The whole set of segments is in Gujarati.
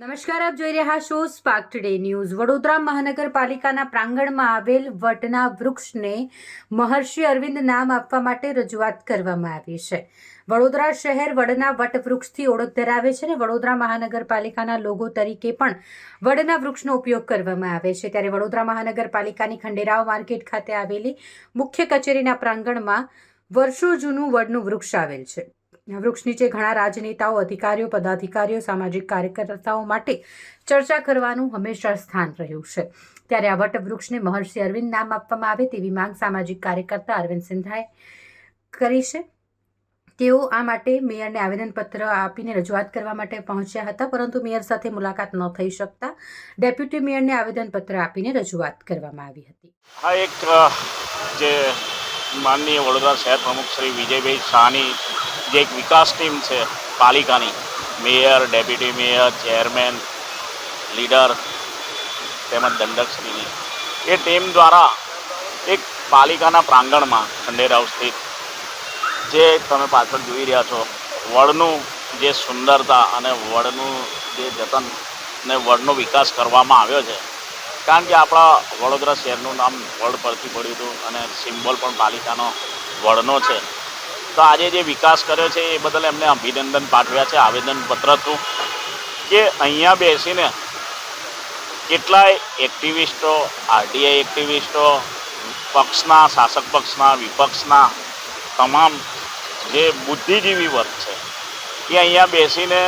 નમસ્કાર, આપ જોઈ રહ્યા છો સ્પાર્ક ટુડે ન્યૂઝ વડોદરા મહાનગરપાલિકાના પ્રાંગણમાં આવેલ વટના વૃક્ષને મહર્ષિ અરવિંદ નામ આપવા માટે રજૂઆત કરવામાં આવી છે. વડોદરા શહેર વડના વટ વૃક્ષથી ઓળખ ધરાવે છે અને વડોદરા મહાનગરપાલિકાના લોગો તરીકે પણ વડના વૃક્ષનો ઉપયોગ કરવામાં આવે છે. ત્યારે વડોદરા મહાનગરપાલિકાની ખંડેરાવ માર્કેટ ખાતે આવેલી મુખ્ય કચેરીના પ્રાંગણમાં વર્ષો જૂનું વડનું વૃક્ષ આવેલ છે. વૃક્ષ નીચે ઘણા રાજનેતાઓ, અધિકારીઓ, પદાધિકારીઓ, સામાજિક કાર્યકર્તાઓ માટે ચર્ચા કરવાનું હંમેશા સ્થાન રહ્યું છે. ત્યારે આ વટવૃક્ષને મહર્ષિ અરવિંદ નામ આપવામાં આવે તેવી માંગ સામાજિક કાર્યકર્તા અરવિંદ સિંધાએ કરી છે. તેઓ આ માટે મેયરને આવેદનપત્ર આપીને રજૂઆત કરવા માટે પહોંચ્યા હતા, પરંતુ મેયર સાથે મુલાકાત ન થઈ શકતા ડેપ્યુટી મેયરને આવેદનપત્ર આપીને રજૂઆત કરવામાં આવી હતી. આ એક જે માનનીય વડોદરા શહેર પ્રમુખ શ્રી વિજયભાઈ શાહની જે એક વિકાસ ટીમ છે, પાલિકાની. Mayor, deputy mayor, chairman, leader તેમજ દંડકશ્રીની. એ ટીમ દ્વારા એક પાલિકાના પ્રાંગણમાં ખંડેરાવ સ્થિત, જે તમે પાછળ જોઈ રહ્યા છો, વડનું જે સુંદરતા અને વડનું જે જતન ને વડનો વિકાસ કરવામાં આવ્યો છે. કારણ કે આપણા વડોદરા શહેરનું નામ વડ પરથી પડ્યું હતું અને સિમ્બોલ પણ પાલિકાનો વડનો છે. તો આજે જે વિકાસ કર્યો છે એ બદલ એમને અભિનંદન પાઠવ્યા છે, આવેદનપત્ર થ્રુ કે અહીંયા બેસીને કેટલાય એક્ટિવિસ્ટો, આરટીઆઈ એક્ટિવિસ્ટો, પક્ષના, શાસક પક્ષના, વિપક્ષના, તમામ જે બુદ્ધિજીવી વર્ગ છે, એ અહીંયા બેસીને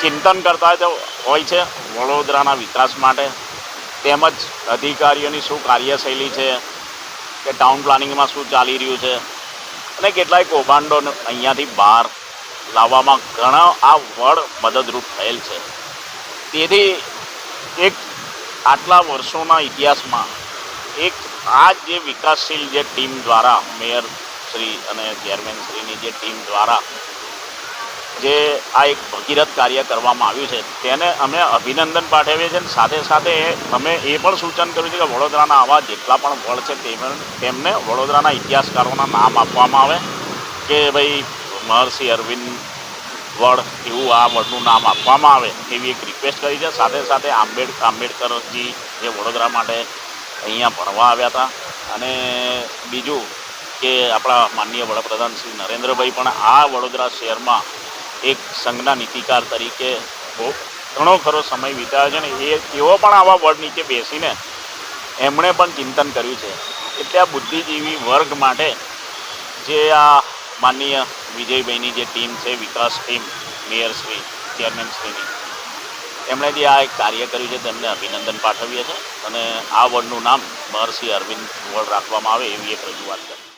ચિંતન કરતા હોય છે, વડોદરાના વિકાસ માટે તેમજ અધિકારીઓની શું કાર્યશૈલી છે, કે ટાઉન પ્લાનિંગમાં શું ચાલી રહ્યું છે અને કેટલાય કૌભાંડો અહીંયાથી બહાર લાવવામાં ઘણા આ વડ મદદરૂપ થયેલ છે. તેથી એક આટલા વર્ષોના ઇતિહાસમાં એક આ જે વિકાસશીલ જે ટીમ દ્વારા મેયર શ્રી અને ચેરમેન શ્રીની જે ટીમ દ્વારા જે આ એક ભગીરથ કાર્ય કરવામાં આવ્યું છે, તેને અમે અભિનંદન પાઠવીએ છીએ સાથે સાથે અમે એ પણ સૂચન કર્યું છે કે વડોદરાના આવા જેટલા પણ વડ છે તેમને વડોદરાના ઇતિહાસકારોના નામ આપવામાં આવે કે ભાઈ મહર્ષિ અરવિંદ વડ એવું આ વડનું નામ આપવામાં આવે એવી એક રિક્વેસ્ટ કરી છે. સાથે સાથે આંબેડકર આંબેડકરજી જે વડોદરા માટે અહીંયા ભણવા આવ્યા હતા અને બીજું કે આપણા માનનીય વડાપ્રધાન શ્રી નરેન્દ્રભાઈ પણ આ વડોદરા શહેરમાં એક સંઘના નીતિકાર તરીકે બહુ ઘણો ખરો સમય વિતાવ્યો છે ને એ તેઓ પણ આવા વડ નીચે બેસીને એમણે પણ ચિંતન કર્યું છે. એટલે આ બુદ્ધિજીવી વર્ગ માટે જે આ માનનીય વિજયભાઈની જે ટીમ છે, વિકાસ ટીમ મેયરશ્રી ચેરમેનશ્રીની એમણે જે આ એક કાર્ય કર્યું છે, તેમને અભિનંદન પાઠવીએ છીએ અને આ વડનું નામ મહર્ષિ અરવિંદ વડ રાખવામાં આવે એવી એક રજૂઆત કરી